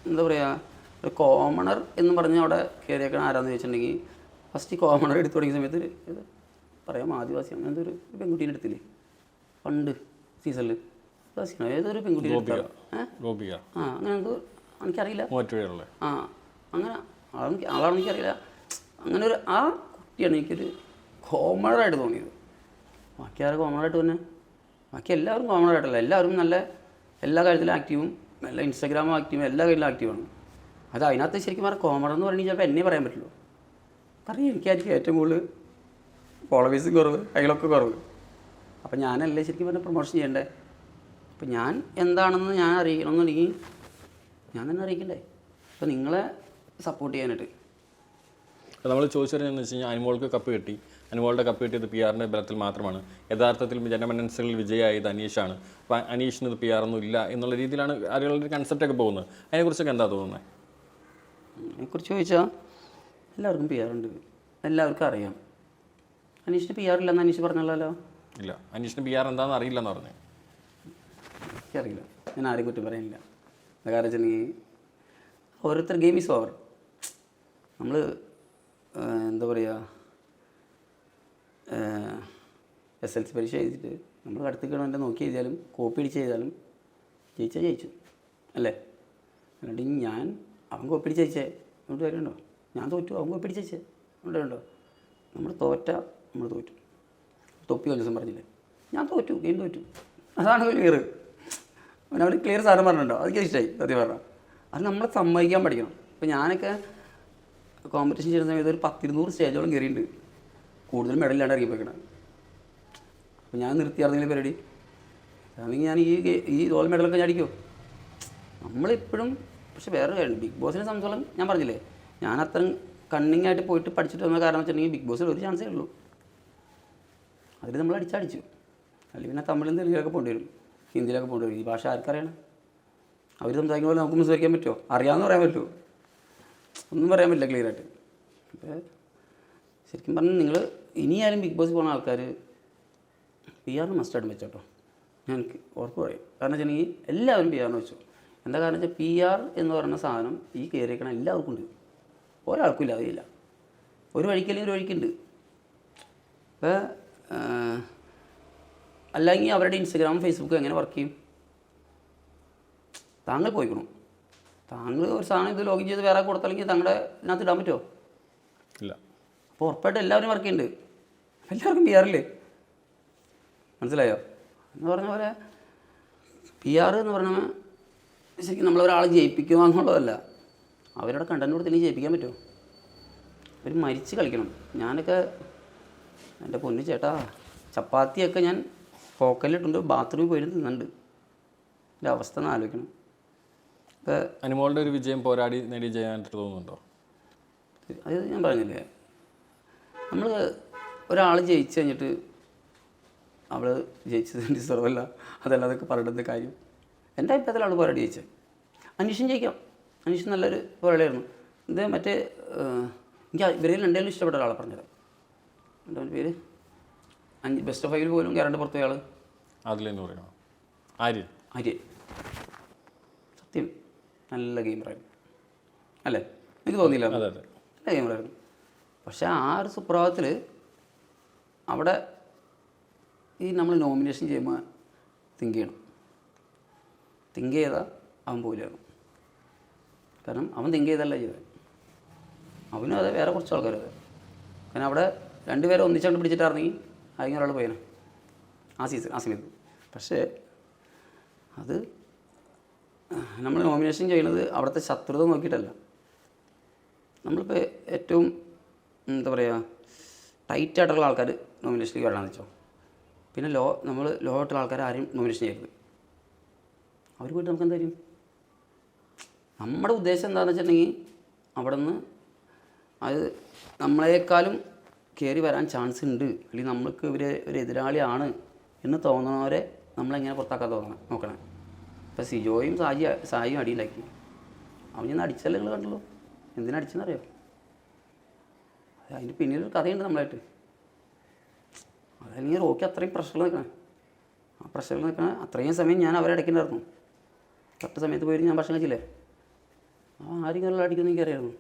എന്താ പറയുക ഒരു കോമണർ എന്ന് പറഞ്ഞ് അവിടെ കയറിയേക്കണം ആരാന്ന് ചോദിച്ചിട്ടുണ്ടെങ്കിൽ ഫസ്റ്റ് ഈ കോമണർ എടുത്തു തുടങ്ങിയ സമയത്ത് പറയാം ആദിവാസി അങ്ങനത്തെ ഒരു പെൺകുട്ടീനെ എടുത്തില്ലേ? പണ്ട് സീസണിൽ ആദിവാസിയാണോ? ഏതൊരു പെൺകുട്ടീനെ ഏഹ് ആ അങ്ങനെ എന്തോ എനിക്കറിയില്ല. ആ അങ്ങനെ ആളെനിക്ക് ആളാണെന്ന് എനിക്കറിയില്ല. അങ്ങനെ ഒരു ആ കുട്ടിയാണ് എനിക്കൊരു കോമഡായിട്ട് തോന്നിയത്. ബാക്കി ആരും കോമഡായിട്ട് തന്നെ. ബാക്കി എല്ലാവരും കോമഡായിട്ടല്ല എല്ലാവരും നല്ല എല്ലാ കാര്യത്തിലും ആക്റ്റീവും എല്ലാ ഇൻസ്റ്റാഗ്രാമും ആക്റ്റീവും എല്ലാ കാര്യത്തിലും ആക്റ്റീവാണ് അത് അതിനകത്ത് ശരിക്കും പറഞ്ഞാൽ കോമഡെന്ന് പറഞ്ഞാൽ ചിലപ്പോൾ എന്നെ പറയാൻ പറ്റുള്ളൂ കാരണം എനിക്കായിരിക്കും ഏറ്റവും കൂടുതൽ ഫോളോവേഴ്സും കുറവ് അതിലൊക്കെ കുറവ്. അപ്പം ഞാനല്ലേ ശരിക്കും പറഞ്ഞാൽ പ്രൊമോഷൻ ചെയ്യണ്ടേ? അപ്പം ഞാൻ എന്താണെന്ന് ഞാൻ അറിയണമെന്നുണ്ടെങ്കിൽ ഞാൻ തന്നെ അറിയിക്കണ്ടേ? അപ്പം നിങ്ങളെ സപ്പോർട്ട് ചെയ്യാനായിട്ട്. നമ്മൾ ചോദിച്ചറിഞ്ഞെന്ന് വെച്ച് കഴിഞ്ഞാൽ അനുമോൾക്ക് കപ്പ് കിട്ടി. അനുമോളുടെ കപ്പ് കിട്ടിയത് പി ആറിന്റെ ബലത്തിൽ മാത്രമാണ്. യഥാർത്ഥത്തിൽ ജനമനസ്സുകളിൽ വിജയമായത് അനീഷാണ്. അപ്പോൾ അനീഷിന് ഇത് പി ആർ ഒന്നും ഇല്ല എന്നുള്ള രീതിയിലാണ് ആളുകളുടെ കൺസെപ്റ്റൊക്കെ പോകുന്നത്. അതിനെക്കുറിച്ചൊക്കെ എന്താ തോന്നുന്നത് അതിനെക്കുറിച്ച് ചോദിച്ചാൽ എല്ലാവർക്കും പി ആർ ഉണ്ട്. എല്ലാവർക്കും അറിയാം. അനീഷിന് പി ആർ ഇല്ലെന്ന് അനീഷ് പറഞ്ഞല്ലോ. ഇല്ല അനീഷിന് പി ആർ എന്താണെന്ന് അറിയില്ലെന്ന് പറഞ്ഞു. എനിക്കറിയില്ല. ഞാൻ ആരെയും കുറ്റം പറയുന്നില്ല. എന്താ കാരണം വെച്ചിട്ടുണ്ടെങ്കിൽ ഓരോരുത്തർ ഗെയിം ഈസ് ഓവർ നമ്മൾ എന്താ പറയുക എസ് എൽ സി പരീക്ഷ എഴുതിയിട്ട് നമ്മൾ അടുത്ത് കിടന്നിട്ട് നോക്കി എഴുതിയാലും കോപ്പി അടിച്ച് എഴുതിയാലും ജയിച്ചാൽ ജയിച്ചു. അല്ലേ? അല്ലാണ്ട് ഞാൻ അവൻ കോപ്പി അടിച്ച് ജയിച്ചേ. അതുകൊണ്ട് കാര്യമുണ്ടോ? ഞാൻ തോറ്റു അവൻ കോപ്പി അടിച്ച് ജയിച്ചേ. അതുകൊണ്ട് കാര്യമുണ്ടോ? നമ്മൾ തോറ്റ നമ്മൾ തോറ്റു. തൊപ്പി ഒരു ദിവസം പറഞ്ഞില്ലേ? ഞാൻ തോറ്റു ഗെയിം തോറ്റു. അതാണ് ക്ലിയർ അവർ ക്ലിയർ സാധനം പറഞ്ഞിട്ടുണ്ടോ? അതൊക്കെ ഇഷ്ടമായി സത്യം പറഞ്ഞാൽ അത് നമ്മളെ സമ്മതിക്കാൻ പഠിക്കണം. ഇപ്പോൾ ഞാനൊക്കെ കോമ്പറ്റീഷൻ ചെയ്യുന്ന സമയത്ത് ഒരു പത്തിരുന്നൂറ് സ്റ്റേജോളം കയറിയിട്ടുണ്ട് കൂടുതൽ മെഡലിലാണ് ഇറങ്ങിപ്പോയിക്കണം അപ്പോൾ ഞാൻ നിർത്തിയായിരുന്നെങ്കിൽ പരിപാടി. അതാണെങ്കിൽ ഞാൻ ഈ ഈ ഗോൾഡ് മെഡലൊക്കെ ഞാൻ അടിക്കുമോ നമ്മളിപ്പോഴും പക്ഷെ വേറെ കാര്യം ബിഗ് ബോസിനെ സംബന്ധിച്ചോളം ഞാൻ പറഞ്ഞില്ലേ? ഞാൻ അത്രയും കണ്ണിങ് ആയിട്ട് പോയിട്ട് പഠിച്ചിട്ട് വന്ന കാരണം വെച്ചിട്ടുണ്ടെങ്കിൽ ബിഗ് ബോസിൽ ഒരു ചാൻസേ ഉള്ളൂ. അതിൽ നമ്മൾ അടിച്ചടിച്ചു അല്ലെങ്കിൽ പിന്നെ തമിഴിലും തെലുങ്കിലൊക്കെ പോകേണ്ടി വരും. ഹിന്ദിയിലൊക്കെ പോകേണ്ടി വരും. ഈ ഭാഷ ആർക്കറിയണം? അവർ സംസാരിക്കുന്ന പോലെ നമുക്ക് സംസാരിക്കാൻ പറ്റുമോ അറിയാമെന്ന് പറയാൻ പറ്റുമോ ഒന്നും പറയാൻ പറ്റില്ല ക്ലിയർ ആയിട്ട്. അപ്പോൾ ശരിക്കും പറഞ്ഞാൽ നിങ്ങൾ ഇനിയായാലും ബിഗ് ബോസ് പോകുന്ന ആൾക്കാർ പി ആറിന് മസ്റ്റായിട്ട് വെച്ചോട്ടോ ഞാൻ ഉറപ്പ് പറയും. കാരണം വെച്ചിട്ടുണ്ടെങ്കിൽ എല്ലാവരും പി ആറിന് വെച്ചു. എന്താ കാരണം വെച്ചാൽ പി ആർ എന്ന് പറയുന്ന സാധനം ഈ കയറിയേക്കണ എല്ലാവർക്കും ഉണ്ട്. ഒരാൾക്കും ഇല്ലാതെയില്ല ഒരു വഴിക്കല്ലെങ്കിൽ ഒരു വഴിക്കുണ്ട് അപ്പോൾ അല്ലെങ്കിൽ അവരുടെ ഇൻസ്റ്റഗ്രാം ഫേസ്ബുക്ക് എങ്ങനെ വർക്ക് ചെയ്യും? താങ്കൾ പോയിക്കണം താങ്കൾ ഒരു സാധനം ഇത് ലോഗിൻ ചെയ്ത് വേറെ കൊടുത്തല്ലെങ്കിൽ താങ്കളുടെ ഇതിനകത്ത് ഇടാൻ പറ്റുമോ? ഇല്ല. അപ്പോൾ ഉറപ്പായിട്ട് എല്ലാവരും വർക്ക് ചെയ്യുന്നുണ്ട്. എല്ലാവർക്കും പി ആറില്ലേ മനസ്സിലായോ? എന്ന് പറഞ്ഞ പോലെ പി ആർ എന്ന് പറഞ്ഞാൽ ശരിക്കും നമ്മളൊരാളെ ജയിപ്പിക്കുക എന്നുള്ളതല്ല. അവരുടെ കണ്ടന്റ് കൊടുത്തില്ലെങ്കിൽ ജയിപ്പിക്കാൻ പറ്റുമോ? അവർ മരിച്ച് കളിക്കണം. ഞാനൊക്കെ എന്റെ പൊന്നു ചേട്ടാ ചപ്പാത്തിയൊക്കെ ഞാൻ പോക്കലിട്ടുണ്ട് ബാത്റൂമിൽ പോയി തിന്നുന്നുണ്ട്. എന്റെ അവസ്ഥ ഒന്ന് ആലോചിക്കണം. ഇപ്പം അനുമോളുടെ ഒരു വിജയം പോരാടി നേടി ചെയ്യാനായിട്ട് തോന്നുന്നുണ്ടോ? അത് ഞാൻ പറഞ്ഞില്ലേ നമ്മൾ ഒരാൾ ജയിച്ചു കഴിഞ്ഞിട്ട് അവൾ ജയിച്ചത് ഡിസർവല്ല അതല്ലാതൊക്കെ പറയേണ്ടത് കാര്യം? എന്റെ അഭിപ്രായത്തിൽ അവൾ പോരാടി ജയിച്ചത് അനീഷൻ ജയിക്കാം. അനീഷൻ നല്ലൊരു പോരാളിയായിരുന്നു. ഇത് മറ്റേ എനിക്ക് ഇവരിൽ രണ്ടേലും ഇഷ്ടപ്പെട്ട ഒരാളെ പറഞ്ഞത്. എന്താ പേര്? അഞ്ച് ബെസ്റ്റ് ഫൈവിൽ പോലും കയറേണ്ട പുറത്ത് അയാൾ അതിലെന്ന് പറയണോ? ആര്യൻ ആര്യൻ സത്യം നല്ല ഗെയിമറായിരുന്നു അല്ലേ? എനിക്ക് തോന്നിയില്ല? നല്ല ഗെയിമറായിരുന്നു പക്ഷേ ആ ഒരു സുപ്രഭാതത്തിൽ അവിടെ ഈ നമ്മൾ നോമിനേഷൻ ചെയ്യുമ്പോൾ തിങ്ക് ചെയ്യണം. തിങ്ക് ചെയ്താൽ അവൻ പോലെയാണ് കാരണം അവൻ തിങ്ക് ചെയ്തല്ല ചെയ്തത്. അവനും അതെ വേറെ കുറച്ച് ആൾക്കാരത് കാരണം അവിടെ രണ്ടുപേരെ ഒന്നിച്ചുകൊണ്ട് പിടിച്ചിട്ടായിരുന്നെങ്കിൽ അതിങ്ങനെ ഒരാൾ പോയേനെ. ആ സീസൺ ആ സമയത്ത് പക്ഷേ അത് നമ്മൾ നോമിനേഷൻ ചെയ്യുന്നത് അവിടുത്തെ ശത്രുത നോക്കിയിട്ടല്ല. നമ്മളിപ്പോൾ ഏറ്റവും എന്താ പറയുക ടൈറ്റ് ആയിട്ടുള്ള ആൾക്കാർ നോമിനേഷനിലേക്ക് വരണമെന്ന് വെച്ചോ. പിന്നെ ലോ നമ്മൾ ലോ ആയിട്ടുള്ള ആൾക്കാർ ആരും നോമിനേഷൻ ചെയ്യരുത്. അവർ പോയിട്ട് നമുക്ക് എന്താ തരും നമ്മുടെ ഉദ്ദേശം എന്താണെന്ന് വെച്ചിട്ടുണ്ടെങ്കിൽ അവിടെ നിന്ന് അത് നമ്മളെക്കാളും കയറി വരാൻ ചാൻസ് ഉണ്ട്. അല്ലെങ്കിൽ നമ്മൾക്ക് ഇവർ ഒരു എതിരാളിയാണ് എന്ന് തോന്നുന്നവരെ നമ്മളെങ്ങനെ പുറത്താക്കാൻ തോന്നണം? നോക്കണം. ഇപ്പോൾ സിജോയും സാജി സായിയും അടിയിലാക്കി. അവൻ ഞാൻ അടിച്ചല്ലേ നിങ്ങൾ കണ്ടല്ലോ എന്തിനടിച്ചെന്നറിയോ അത് അതിന്റെ പിന്നിലൊരു കഥയുണ്ട് നമ്മളായിട്ട്. അതല്ലെങ്കിൽ റോക്കി അത്രയും പ്രഷറിൽ നിൽക്കണം ആ പ്രഷറിൽ നിൽക്കണ അത്രയും സമയം ഞാൻ അവരെ അടയ്ക്കണ്ടായിരുന്നു. കറക്റ്റ് സമയത്ത് പോയിട്ട് ഞാൻ ഭക്ഷണം കഴിച്ചില്ലേ? ആ ആരെങ്കിലും അടിക്കുന്ന എനിക്കറിയായിരുന്നു.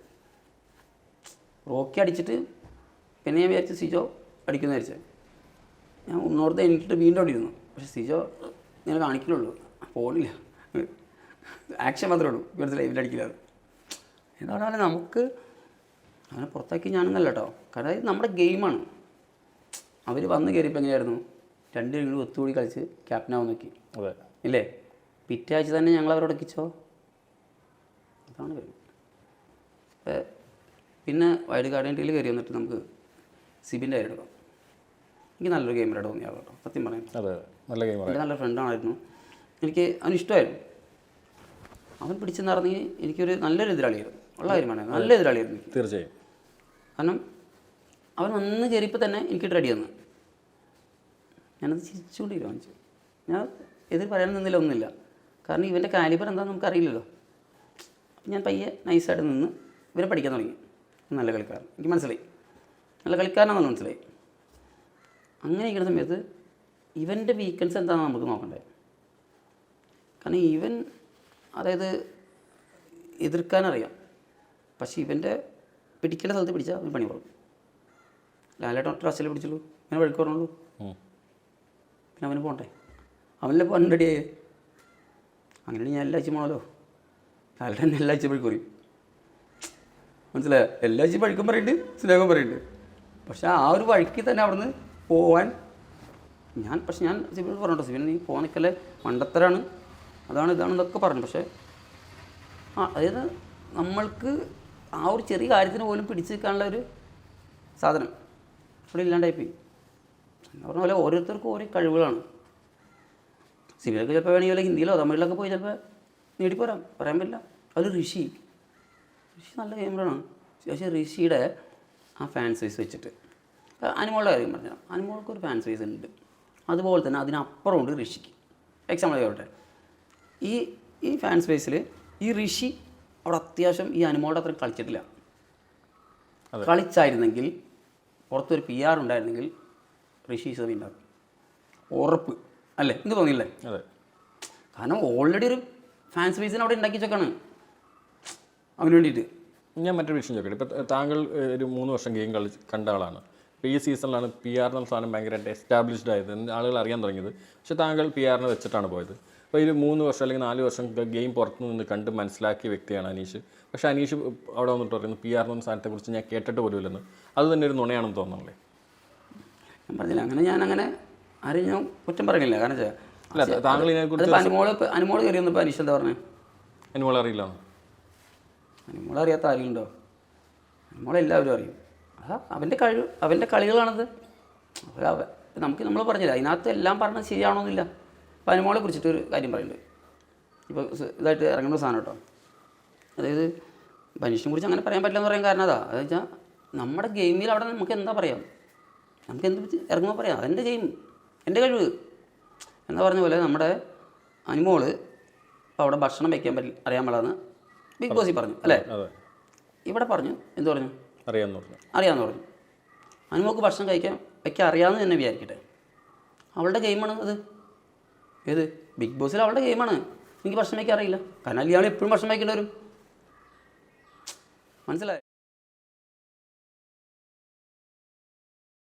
റോക്കി അടിച്ചിട്ട് പിന്നെ ഞാൻ വിചാരിച്ചു സിജോ അടിക്കുന്ന വിചാരിച്ചത് ഞാൻ ഒന്നോർത്ത് എനിക്കിട്ട് വീണ്ടും അടിക്കുന്നു പക്ഷെ സിജോ ഇങ്ങനെ കാണിക്കുന്നുള്ളൂ പോണില്ല ആക്ഷൻ മാത്രമേ ഉള്ളൂ. ഇവിടുത്തെ ലൈവിൽ അടിക്കില്ല അത് എന്താണ് നമുക്ക് അവനെ പുറത്താക്കി ഞാനൊന്നല്ല കേട്ടോ. കാരണം ഇത് നമ്മുടെ ഗെയിമാണ്. അവർ വന്ന് കയറിയപ്പോൾ എങ്ങനെയായിരുന്നു? രണ്ട് വീണ്ടും ഒത്തുകൂടി കളിച്ച് ക്യാപ്റ്റനാവും നോക്കി. അതെ. ഇല്ലേ? പിറ്റേ ആഴ്ച തന്നെ ഞങ്ങൾ അവരോട് ഒക്കിച്ചോ അതാണ് കാര്യം പിന്നെ വൈഡ് ഗാർഡൻ ടീൽ കയറി വന്നിട്ട് നമുക്ക് സിബിന്റെ ആയിരുന്നു എനിക്ക് നല്ലൊരു ഗെയിമറായിട്ട് തോന്നിയ ആളാണ് കേട്ടോ. സത്യം പറയാം. അതെ നല്ല എന്റെ നല്ല ഫ്രണ്ടാണായിരുന്നു എനിക്ക് അവന് ഇഷ്ടമായിരുന്നു. അവൻ പിടിച്ചെന്ന് പറഞ്ഞെങ്കിൽ എനിക്കൊരു നല്ലൊരു എതിരാളിയായിരുന്നു. ഉള്ള കാര്യമാണ് നല്ല എതിരാളിയായിരുന്നു എനിക്ക്. തീർച്ചയായും. കാരണം അവൻ വന്ന് കയറിയപ്പോൾ തന്നെ എനിക്ക് റെഡി വന്നു. ഞാനത് ചിരിച്ചുകൊണ്ട് തീരുമാനിച്ചു ഞാൻ എതിർ പറയാൻ നിന്നില്ല ഒന്നുമില്ല. കാരണം ഇവന്റെ കാലിബർ എന്താണെന്ന് നമുക്കറിയില്ലല്ലോ. ഞാൻ പയ്യെ നൈസായിട്ട് നിന്ന് ഇവരെ പഠിക്കാൻ തുടങ്ങി. നല്ല കളിക്കാരൻ. എനിക്ക് മനസ്സിലായി. നല്ല കളിക്കാരനാണെന്ന് മനസ്സിലായി. അങ്ങനെ ഇരിക്കുന്ന സമയത്ത് ഇവന്റെ വീക്കൻസ് എന്താണെന്ന് നമുക്ക് നോക്കണ്ടേ. കാരണം ഇവൻ അതായത് എതിർക്കാനറിയാം പക്ഷേ ഇവന്റെ പിടിക്കേണ്ട സ്ഥലത്ത് പിടിച്ചാൽ അവൻ പണി കൊടുക്കും. ലാലേട്ടൻ ഒറ്റ പ്രാവശ്യമല്ലേ പിടിച്ചുള്ളൂ. ഇങ്ങനെ വഴിക്ക് പറഞ്ഞുള്ളൂ പിന്നെ അവന് പോകണ്ടേ അവനല്ലേ പോകാൻ റെഡിയായേ അങ്ങനെയാണെങ്കിൽ ഞാൻ എല്ലാ ആഴ്ച പോകണമല്ലോ ലാലേട്ടൻ എല്ലാ ആഴ്ച വഴുക്ക് പറയും മനസ്സിലായോ? എല്ലാ ആഴ്ചയും പഴിക്കും പറയുന്നുണ്ട് സ്നേഹം പറയുന്നുണ്ട്. പക്ഷേ ആ ഒരു വഴിക്ക് തന്നെ അവിടുന്ന് പോവാൻ ഞാൻ പക്ഷെ ഞാൻ സിബിനോട് പറഞ്ഞു സിബിൻ നീ പോകാൻ നിൽക്കല്ലേ മണ്ടത്തരാണ്. അതാണ് ഇതാണെന്നൊക്കെ പറഞ്ഞു പക്ഷേ ആ അതായത് നമ്മൾക്ക് ആ ഒരു ചെറിയ കാര്യത്തിന് പോലും പിടിച്ച് നിൽക്കാനുള്ള ഒരു സാധനം ഇവിടെ ഇല്ലാണ്ടായിപ്പോയി. എന്ന് പറഞ്ഞ പോലെ ഓരോരുത്തർക്കും ഓരോ കഴിവുകളാണ്. സിബിലൊക്കെ ചിലപ്പോൾ വേണമെങ്കിൽ ഹിന്ദിയിലോ തമിഴിലൊക്കെ പോയി ചിലപ്പോൾ നേടിപ്പോരാം. പറയാൻ പറ്റില്ല. അതിൽ ഋഷി. ഋഷി നല്ല ക്യാമറയാണ് പക്ഷേ ഋഷിയുടെ ആ ഫാൻ സൈസ് വെച്ചിട്ട്. അനുമോളുടെ കാര്യം പറഞ്ഞാൽ അനുമോൾക്ക് ഒരു ഫാൻ സൈസ് ഉണ്ട്. അതുപോലെ തന്നെ അതിനപ്പുറമുണ്ട് ഋഷിക്ക്. എക്സാമ്പിൾ ചോട്ടെ ഈ ഈ ഫാൻ സ്പേസിൽ ഈ ഋഷി അവിടെ അത്യാവശ്യം ഈ അനുമോളുടെ അത്രയും കളിച്ചിട്ടില്ല. കളിച്ചായിരുന്നെങ്കിൽ പുറത്തൊരു പി ആർ ഉണ്ടായിരുന്നെങ്കിൽ ഋഷി സബി ഉണ്ടാകും ഉറപ്പ്. അല്ലേ? എനിക്ക് തോന്നിയില്ലേ? കാരണം ഓൾറെഡി ഒരു ഫാൻ സ്പേസിന് അവിടെ ഉണ്ടാക്കി വെച്ചേക്കാണ്. അവന് വേണ്ടിയിട്ട്. ഞാൻ മറ്റൊരു വിഷയം ചോദിക്കട്ടെ. ഇപ്പോൾ താങ്കൾ ഒരു മൂന്ന് വർഷം ഗെയിം കളി കണ്ട ആളാണ്. ഇപ്പോൾ ഈ സീസണിലാണ് പി ആർ എന്ന സാധനം ഭയങ്കരമായിട്ട് എസ്റ്റാബ്ലിഷ്ഡ് ആയത് ആളുകൾ അറിയാൻ തുടങ്ങിയത്. പക്ഷേ താങ്കൾ പി ആറിനെ വെച്ചിട്ടാണ് പോയത്. അപ്പോൾ ഒരു മൂന്ന് വർഷം അല്ലെങ്കിൽ നാല് വർഷം ഗെയിം പുറത്തു നിന്ന് കണ്ട് മനസ്സിലാക്കിയ വ്യക്തിയാണ് അനീഷ്. പക്ഷേ അനീഷ് അവിടെ വന്നിട്ട് പറയുന്നു പി ആർ എന്ന സാധനത്തെക്കുറിച്ച് ഞാൻ കേട്ടിട്ട് പോലുമില്ലെന്ന്. അത് തന്നെ ഒരു നുണയാണെന്ന് തോന്നുന്നില്ലേ ഞാൻ പറഞ്ഞില്ല. അങ്ങനെ ഞാൻ അങ്ങനെ ആരെയും ഞാൻ കുറ്റം പറയുന്നില്ല. കാരണം അനുമോൾ അനുമോൾ കയറി വന്നപ്പോൾ അനീഷ് എന്താ പറഞ്ഞത് അനുമോൾ അറിയില്ല ആരെയുണ്ടോ അനുമോളെ എല്ലാവരും അറിയും. അതാ അവന്റെ കഴിവ് അവന്റെ കളികളാണത്. അവ നമുക്ക് നമ്മൾ പറഞ്ഞില്ല. അതിനകത്ത് എല്ലാം പറഞ്ഞത് ശരിയാണോന്നില്ല. അപ്പോൾ അനുമോളെ കുറിച്ചിട്ട് ഒരു കാര്യം പറയുന്നുണ്ട് ഇപ്പോൾ ഇതായിട്ട് ഇറങ്ങുന്ന സാധനം കേട്ടോ. അതായത് മനുഷ്യനെ കുറിച്ച് അങ്ങനെ പറയാൻ പറ്റില്ല എന്ന് പറയാൻ കാരണം അതാ. അതെന്ന് വെച്ചാൽ നമ്മുടെ ഗെയിമിൽ അവിടെ നമുക്ക് എന്താ പറയാം? നമുക്ക് എന്ത് ഇറങ്ങുമ്പോൾ പറയാം. അതെന്റെ ഗെയിം. എന്റെ കഴിവ്. എന്താ പറഞ്ഞ പോലെ നമ്മുടെ അനുമോൾ ഇപ്പോൾ അവിടെ ഭക്ഷണം വയ്ക്കാൻ പറ്റില്ല അറിയാൻ പാടാന്ന് ബിഗ് ബോസിൽ പറഞ്ഞു അല്ലേ? ഇവിടെ പറഞ്ഞു എന്ത് പറഞ്ഞു? അറിയാമെന്ന് പറഞ്ഞു. അറിയാമെന്ന് പറഞ്ഞു. അനുമോക്ക് ഭക്ഷണം കഴിക്കാൻ വയ്ക്കാൻ അറിയാമെന്ന് തന്നെ വിചാരിക്കട്ടെ. അവളുടെ ഗെയിമാണ് അത്. ഏത്? ബിഗ് ബോസിൽ അവളുടെ ഗെയിമാണ്. എനിക്ക് ഭക്ഷണം വയ്ക്കാൻ അറിയില്ല. കാരണം ഇയാൾ എപ്പോഴും ഭക്ഷണം വയ്ക്കേണ്ടി വരും. മനസ്സിലായോ?